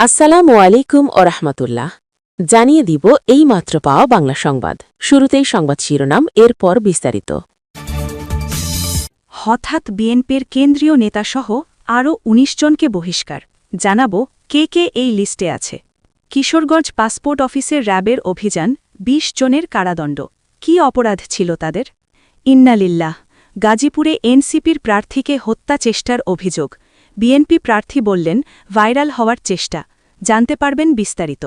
আসসালামু আলাইকুম ও রহমতুল্লাহ। জানিয়ে দিব এই মাত্র পাওয়া বাংলা সংবাদ। শুরুতেই সংবাদ শিরোনাম, এরপর বিস্তারিত। হঠাৎ বিএনপির কেন্দ্রীয় নেতাসহ আরও ১৯ জনকে বহিষ্কার। জানাব কে কে এই লিস্টে আছে। কিশোরগঞ্জ পাসপোর্ট অফিসের র্যাবের অভিযান ২০ জনের কারাদণ্ড। কি অপরাধ ছিল তাদের? ইন্নালিল্লাহ, গাজীপুরে এনসিপির প্রার্থীকে হত্যা চেষ্টার অভিযোগ। বিএনপি প্রার্থী বললেন ভাইরাল হওয়ার চেষ্টা। জানতে পারবেন বিস্তারিত।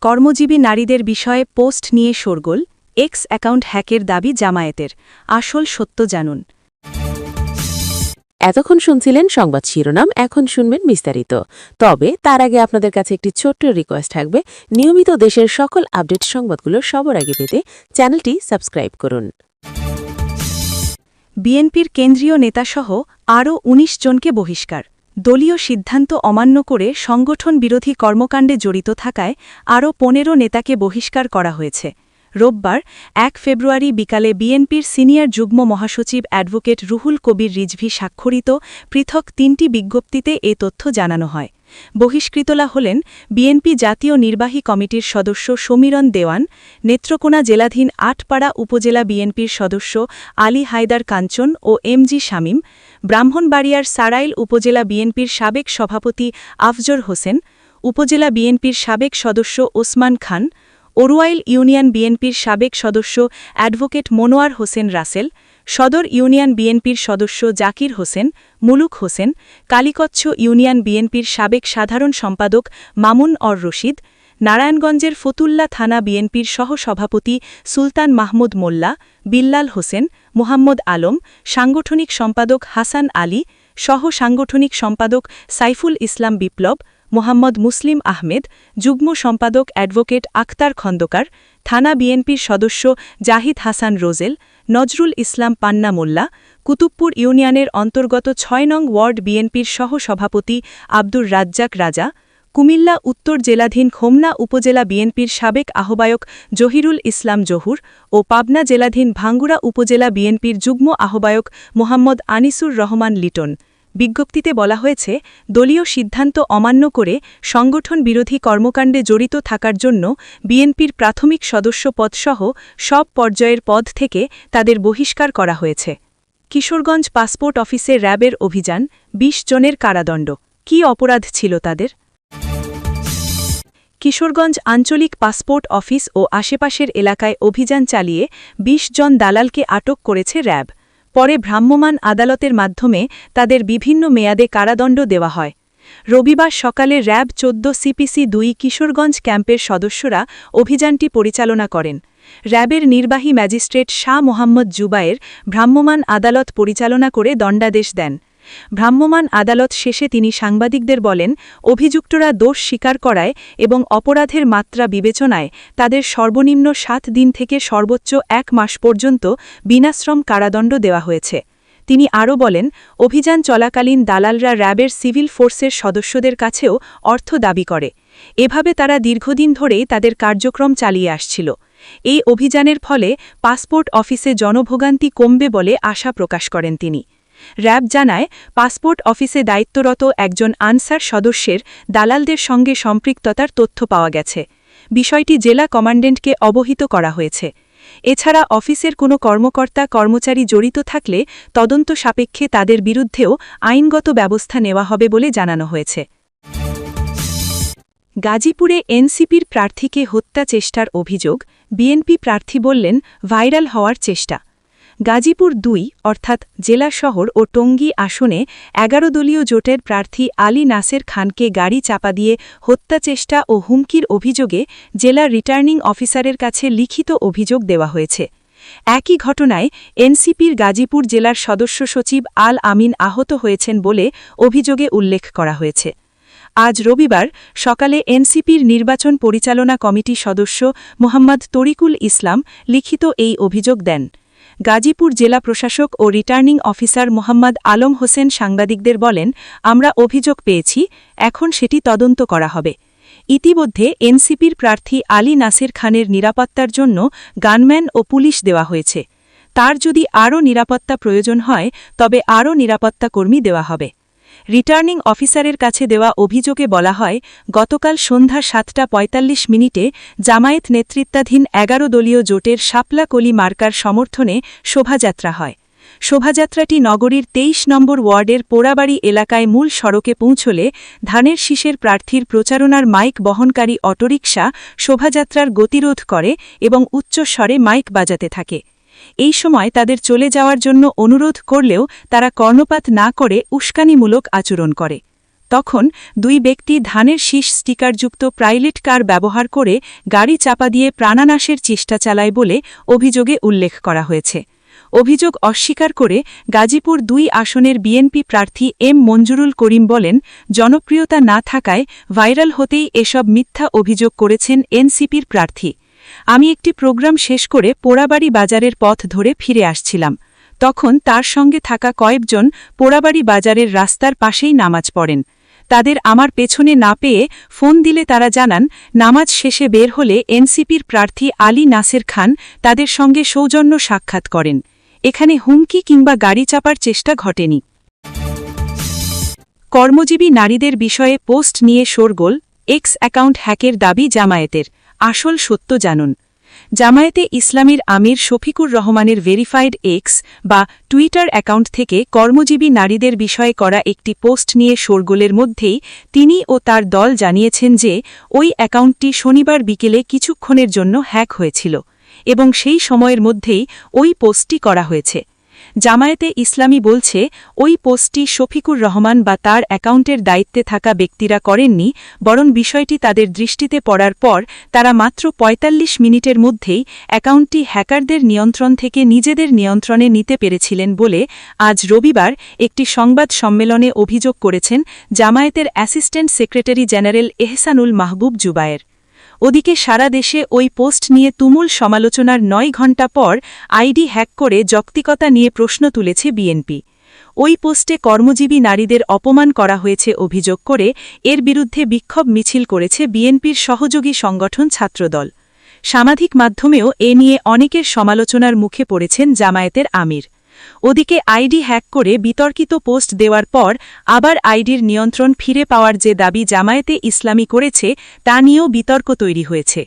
কর্মজীবী নারীদের বিষয়ে পোস্ট নিয়ে শোরগোল এক্স অ্যাকাউন্ট হ্যাকের দাবি জামায়াতের। আসল সত্য জানুন। এতক্ষণ শুনছিলেন সংবাদ শিরোনাম এখন শুনবেন বিস্তারিত। তবে তার আগে আপনাদের কাছে একটি ছোট্ট রিকোয়েস্ট থাকবে। নিয়মিত দেশের সকল আপডেট সংবাদগুলো সবার আগে পেতে চ্যানেলটি সাবস্ক্রাইব করুন। বিএনপির কেন্দ্রীয় নেতাসহ আরও ১৯ জনকে বহিষ্কার। দলীয় সিদ্ধান্ত অমান্য করে সংগঠন বিরোধী কর্মকাণ্ডে জড়িত থাকায় আরও পনেরো নেতাকে বহিষ্কার করা হয়েছে। রোববার, এক ফেব্রুয়ারি বিকালে বিএনপির সিনিয়র যুগ্ম মহাসচিব অ্যাডভোকেট রুহুল কবির রিজভি স্বাক্ষরিত পৃথক তিনটি বিজ্ঞপ্তিতে এ তথ্য জানানো হয়। বহিষ্কৃতলা হলেন বিএনপি জাতীয় নির্বাহী কমিটির সদস্য সমীরণ দেওয়ান, নেত্রকোনা জেলাধীন আটপাড়া উপজেলা বিএনপির সদস্য আলী হায়দার কাঞ্চন ও এমজি শামীম, ব্রাহ্মণবাড়িয়ার সারাইল উপজেলা বিএনপির সাবেক সভাপতি আফজর হোসেন, উপজেলা বিএনপির সাবেক সদস্য ওসমান খান ওরুয়াইল ইউনিয়ন বিএনপির সাবেক সদস্য অ্যাডভোকেট মনোয়ার হোসেন রাসেল, সদর ইউনিয়ন বিএনপির সদস্য জাকির হোসেন, মুলুক হোসেন, কালিকচ্ছ ইউনিয়ন বিএনপির সাবেক সাধারণ সম্পাদক মামুন অর রশিদ, নারায়ণগঞ্জের ফতুল্লা থানা বিএনপির সহসভাপতি সুলতান মাহমুদ মোল্লা, বিল্লাল হোসেন, মোহাম্মদ আলম, সাংগঠনিক সম্পাদক হাসান আলী সহ সাংগঠনিক সম্পাদক সাইফুল ইসলাম বিপ্লব মোহাম্মদ মুসলিম আহমেদ, যুগ্ম সম্পাদক অ্যাডভোকেট আখতার খন্দকার, থানা বিএনপির সদস্য জাহিদ হাসান রোজেল, নজরুল ইসলাম পান্না মোল্লা, কুতুবপুর ইউনিয়নের অন্তর্গত ছয় নং ওয়ার্ড বিএনপির সহ-সভাপতি আব্দুর রাজ্জাক রাজা, কুমিল্লা উত্তর জেলাধীন হোমনা উপজেলা বিএনপির সাবেক আহ্বায়ক জহিরুল ইসলাম জহুর ও পাবনা জেলাধীন ভাঙ্গুড়া উপজেলা বিএনপির যুগ্ম আহ্বায়ক মোহাম্মদ আনিসুর রহমান লিটন। বিজ্ঞপ্তিতে বলা হয়েছে, দলীয় সিদ্ধান্ত অমান্য করে সংগঠন বিরোধী কর্মকাণ্ডে জড়িত থাকার জন্য বিএনপির প্রাথমিক সদস্য পদসহ সব পর্যায়ের পদ থেকে তাদের বহিষ্কার করা হয়েছে। কিশোরগঞ্জ পাসপোর্ট অফিসে র্যাবের অভিযান ২০ জনের কারাদণ্ড। কি অপরাধ ছিল তাদের? কিশোরগঞ্জ আঞ্চলিক পাসপোর্ট অফিস ও আশেপাশের এলাকায় অভিযান চালিয়ে ২০ জন দালালকে আটক করেছে র্যাব। পরে ভ্রাম্যমাণ আদালতের মাধ্যমে তাদের বিভিন্ন মেয়াদে কারাদণ্ড দেওয়া হয়। রবিবার সকালে র্যাব চোদ্দ সিপিসি দুই কিশোরগঞ্জ ক্যাম্পের সদস্যরা অভিযানটি পরিচালনা করেন। র্যাবের নির্বাহী ম্যাজিস্ট্রেট শাহ মোহাম্মদ জুবায়ের ভ্রাম্যমাণ আদালত পরিচালনা করে দণ্ডাদেশ দেন। ভ্রাম্যমাণ আদালত শেষে তিনি সাংবাদিকদের বলেন, অভিযুক্তরা দোষ স্বীকার করায় এবং অপরাধের মাত্রা বিবেচনায় তাদের সর্বনিম্ন সাত দিন থেকে সর্বোচ্চ এক মাস পর্যন্ত বিনাশ্রম কারাদণ্ড দেওয়া হয়েছে। তিনি আরও বলেন, অভিযান চলাকালীন দালালরা র্যাবের সিভিল ফোর্সের সদস্যদের কাছেও অর্থ দাবি করে। এভাবে তারা দীর্ঘদিন ধরেই তাদের কার্যক্রম চালিয়ে আসছিল। এই অভিযানের ফলে পাসপোর্ট অফিসে জনভোগান্তি কমবে বলে আশা প্রকাশ করেন তিনি। র্যাব জানায়, পাসপোর্ট অফিসে দায়িত্বরত একজন আনসার সদস্যের দালালদের সঙ্গে সম্পৃক্ততার তথ্য পাওয়া গেছে। বিষয়টি জেলা কমান্ডেন্টকে অবহিত করা হয়েছে। এছাড়া অফিসের কোনো কর্মকর্তা, কর্মচারী জড়িত থাকলে তদন্ত সাপেক্ষে তাদের বিরুদ্ধেও আইনগত ব্যবস্থা নেওয়া হবে বলে জানানো হয়েছে। গাজীপুরে এনসিপির প্রার্থীকে হত্যা চেষ্টার অভিযোগ, বিএনপি প্রার্থী বললেন, ভাইরাল হওয়ার চেষ্টা। গাজীপুর দুই, অর্থাৎ জেলা শহর ও টঙ্গী আসনে এগারো দলীয় জোটের প্রার্থী আলী নাসের খানকে গাড়ি চাপা দিয়ে হত্যা চেষ্টা ও হুমকির অভিযোগে জেলা রিটার্নিং অফিসারের কাছে লিখিত অভিযোগ দেওয়া হয়েছে। একই ঘটনায় এনসিপির গাজীপুর জেলার সদস্য সচিব আল আমিন আহত হয়েছেন বলে অভিযোগে উল্লেখ করা হয়েছে। আজ রবিবার সকালে এনসিপির নির্বাচন পরিচালনা কমিটি সদস্য মোহাম্মদ তরিকুল ইসলাম লিখিত এই অভিযোগ দেন। গাজীপুর জেলা প্রশাসক ও রিটার্নিং অফিসার মোহাম্মদ আলম হোসেন সাংবাদিকদের বলেন, আমরা অভিযোগ পেয়েছি, এখন সেটি তদন্ত করা হবে। ইতিমধ্যে এনসিপির প্রার্থী আলী নাসির খানের নিরাপত্তার জন্য গানম্যান ও পুলিশ দেওয়া হয়েছে। তার যদি আরও নিরাপত্তা প্রয়োজন হয়, তবে আরও নিরাপত্তা কর্মী দেওয়া হবে। রিটার্নিং অফিসারের কাছে দেওয়া অভিযোগে বলা হয়, গতকাল সন্ধ্যা সাতটা পঁয়তাল্লিশ মিনিটে জামায়াত নেতৃত্বাধীন এগারো দলীয় জোটের শাপলা কলি মার্কার সমর্থনে শোভাযাত্রা হয়। শোভাযাত্রাটি নগরীর তেইশ নম্বর ওয়ার্ডের পোড়াবাড়ি এলাকায় মূল সড়কে পৌঁছলে ধানের শীষের প্রার্থীর প্রচারণার মাইক বহনকারী অটোরিকশা শোভাযাত্রার গতিরোধ করে এবং উচ্চস্বরে মাইক বাজাতে থাকে। এই সময় তাদের চলে যাওয়ার জন্য অনুরোধ করলেও তারা কর্ণপাত না করে উস্কানিমূলক আচরণ করে। তখন দুই ব্যক্তি ধানের শীষ স্টিকারযুক্ত প্রাইলেট কার ব্যবহার করে গাড়ি চাপা দিয়ে প্রাণানাশের চেষ্টা চালায় বলে অভিযোগে উল্লেখ করা হয়েছে। অভিযোগ অস্বীকার করে গাজীপুর দুই আসনের বিএনপি প্রার্থী এম মঞ্জুরুল করিম বলেন, জনপ্রিয়তা না থাকায় ভাইরাল হতেই এসব মিথ্যা অভিযোগ করেছেন এনসিপির প্রার্থী। আমি একটি প্রোগ্রাম শেষ করে পোড়াবাড়ি বাজারের পথ ধরে ফিরে আসছিলাম। তখন তার সঙ্গে থাকা কয়েকজন পোড়াবাড়ি বাজারের রাস্তার পাশেই নামাজ পড়েন। তাদের আমার পেছনে না পেয়ে ফোন দিলে তারা জানান, নামাজ শেষে বের হলে এনসিপির প্রার্থী আলী নাসের খান তাদের সঙ্গে সৌজন্য সাক্ষাৎ করেন। এখানে হুমকি কিংবা গাড়ি চাপার চেষ্টা ঘটেনি। কর্মজীবী নারীদের বিষয়ে পোস্ট নিয়ে শোরগোল, এক্স অ্যাকাউন্ট হ্যাকের দাবি জামায়াতের। আসল সত্য জানুন। জামায়াতে ইসলামীর আমির শফিকুর রহমানের ভেরিফাইড এক্স বা টুইটার অ্যাকাউন্ট থেকে কর্মজীবী নারীদের বিষয়ে করা একটি পোস্ট নিয়ে শোরগোলের মধ্যেই তিনি ও তার দল জানিয়েছেন যে, ওই অ্যাকাউন্টটি শনিবার বিকেলে কিছুক্ষণের জন্য হ্যাক হয়েছিল এবং সেই সময়ের মধ্যেই ওই পোস্টটি করা হয়েছে। জামায়াতে ইসলামী বলছে, ওই পোস্টটি শফিকুর রহমান বা তার অ্যাকাউন্টের দায়িত্বে থাকা ব্যক্তিরা করেননি, বরং বিষয়টি তাদের দৃষ্টিতে পড়ার পর তারা মাত্র ৪৫ মিনিটের মধ্যেই অ্যাকাউন্টটি হ্যাকারদের নিয়ন্ত্রণ থেকে নিজেদের নিয়ন্ত্রণে নিতে পেরেছিলেন বলে আজ রবিবার একটি সংবাদ সম্মেলনে অভিযোগ করেছেন জামায়াতের assistant secretary general Ehsanul Mahbub Zubair. ওদিকে সারা দেশে ওই পোস্ট নিয়ে তুমুল সমালোচনার নয় ঘণ্টা পর আইডি হ্যাক করে যৌক্তিকতা নিয়ে প্রশ্ন তুলেছে বিএনপি। ওই পোস্টে কর্মজীবী নারীদের অপমান করা হয়েছে অভিযোগ করে এর বিরুদ্ধে বিক্ষোভ মিছিল করেছে বিএনপির সহযোগী সংগঠন ছাত্রদল। সামাজিক মাধ্যমেও এ নিয়ে অনেকের সমালোচনার মুখে পড়েছেন জামায়াতের আমির। ওদিকে আইডি হ্যাক করে বিতর্কিত পোস্ট দেওয়ার পর আবার আইডির নিয়ন্ত্রণ ফিরে পাওয়ার যে দাবি জামায়াতে ইসলামী করেছে, তা নিয়েও বিতর্ক তৈরি হয়েছে।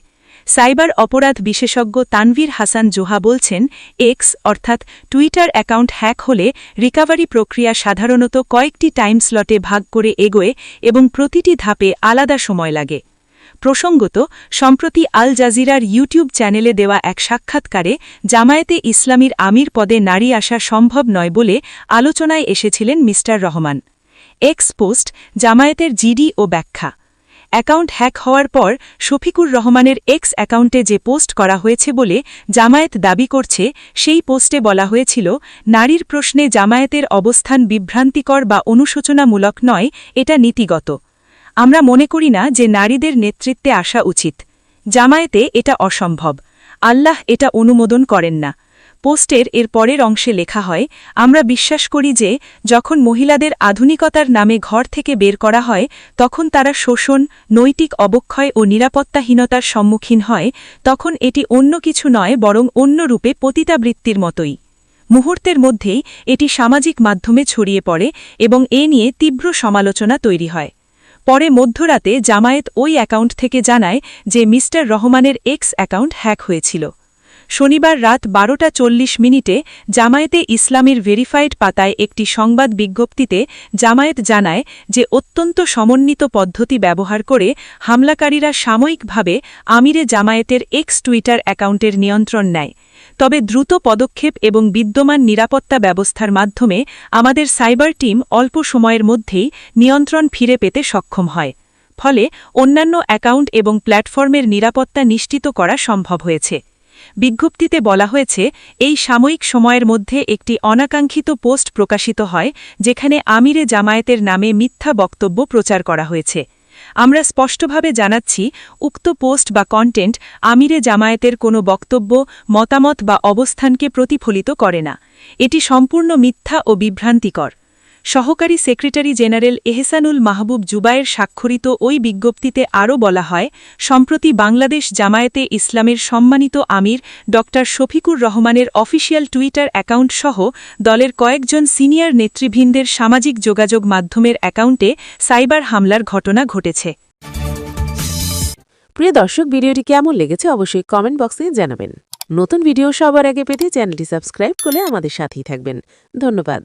সাইবার অপরাধ বিশেষজ্ঞ তানভীর হাসান জোহা বলছেন, এক্স অর্থাৎ টুইটার অ্যাকাউন্ট হ্যাক হলে রিকাভারি প্রক্রিয়া সাধারণত কয়েকটি টাইম স্লটে ভাগ করে এগোয় এবং প্রতিটি ধাপে আলাদা সময় লাগে। প্রসঙ্গত, সম্প্রতি আল জাজিরার ইউটিউব চ্যানেলে দেওয়া এক সাক্ষাৎকারে জামায়াতে ইসলামীর আমির পদে নারী আসা সম্ভব নয় বলে আলোচনায় এসেছিলেন মিস্টার রহমান। এক্স পোস্ট, জামায়াতের জিডি ও ব্যাখ্যা। অ্যাকাউন্ট হ্যাক হওয়ার পর শফিকুর রহমানের এক্স অ্যাকাউন্টে যে পোস্ট করা হয়েছে বলে জামায়াত দাবি করছে, সেই পোস্টে বলা হয়েছিল, নারীর প্রশ্নে জামায়াতের অবস্থান বিভ্রান্তিকর বা অনুশোচনামূলক নয়, এটা নীতিগত। আমরা মনে করি না যে নারীদের নেতৃত্বে আসা উচিত। জামায়াতে এটা অসম্ভব। আল্লাহ এটা অনুমোদন করেন না। পোস্টের এর পরের অংশে লেখা হয়, আমরা বিশ্বাস করি যে যখন মহিলাদের আধুনিকতার নামে ঘর থেকে বের করা হয়, তখন তারা শোষণ, নৈতিক অবক্ষয় ও নিরাপত্তাহীনতার সম্মুখীন হয়, তখন এটি অন্য কিছু নয় বরং অন্য রূপে পতিতাবৃত্তির মতোই। মুহূর্তের মধ্যেই এটি সামাজিক মাধ্যমে ছড়িয়ে পড়ে এবং এ নিয়ে তীব্র সমালোচনা তৈরি হয়। পরে মধ্যরাতে জামায়েত ওই অ্যাকাউন্ট থেকে জানায় যে মিস্টার রহমানের এক্স অ্যাকাউন্ট হ্যাক হয়েছিল। শনিবার রাত বারোটা চল্লিশ মিনিটে জামায়াতে ইসলামীর ভেরিফাইড পাতায় একটি সংবাদ বিজ্ঞপ্তিতে জামায়াত জানায় যে অত্যন্ত সমন্বিত পদ্ধতি ব্যবহার করে হামলাকারীরা সাময়িকভাবে আমিরে জামায়াতের এক্স টুইটার অ্যাকাউন্টের নিয়ন্ত্রণ নেয়। তবে দ্রুত পদক্ষেপ এবং বিদ্যমান নিরাপত্তা ব্যবস্থার মাধ্যমে আমাদের সাইবার টিম অল্প সময়ের মধ্যেই নিয়ন্ত্রণ ফিরে পেতে সক্ষম হয়। ফলে অন্যান্য অ্যাকাউন্ট এবং প্ল্যাটফর্মের নিরাপত্তা নিশ্চিত করা সম্ভব হয়েছে। বিজ্ঞপ্তিতে বলা হয়েছে, এই সাময়িক সময়ের মধ্যে একটি অনাকাঙ্ক্ষিত পোস্ট প্রকাশিত হয়, যেখানে আমিরে জামায়াতের নামে মিথ্যা বক্তব্য প্রচার করা হয়েছে। আমরা স্পষ্টভাবে জানাচ্ছি, উক্ত পোস্ট বা কন্টেন্ট আমিরে জামায়াতের কোনো বক্তব্য, মতামত বা অবস্থানকে প্রতিফলিত করে না। এটি সম্পূর্ণ মিথ্যা ও বিভ্রান্তিকর। সহকারী সেক্রেটারি জেনারেল এহসানুল মাহবুব জুবায়ের স্বাক্ষরিত ওই বিজ্ঞপ্তিতে আরও বলা হয়, সম্প্রতি বাংলাদেশ জামায়াতে ইসলামের সম্মানিত আমির ড. শফিকুর রহমানের অফিসিয়াল টুইটার অ্যাকাউন্ট সহ দলের কয়েকজন সিনিয়র নেতৃবৃন্দের সামাজিক যোগাযোগ মাধ্যমের অ্যাকাউন্টে সাইবার হামলার ঘটনা ঘটেছে। প্রিয় দর্শক, ভিডিওটি কেমন লেগেছে অবশ্যই কমেন্ট বক্সে জানাবেন। নতুন ভিডিও সবার আগে পেতে চ্যানেলটি সাবস্ক্রাইব করলে আমাদের সাথেই থাকবেন। ধন্যবাদ।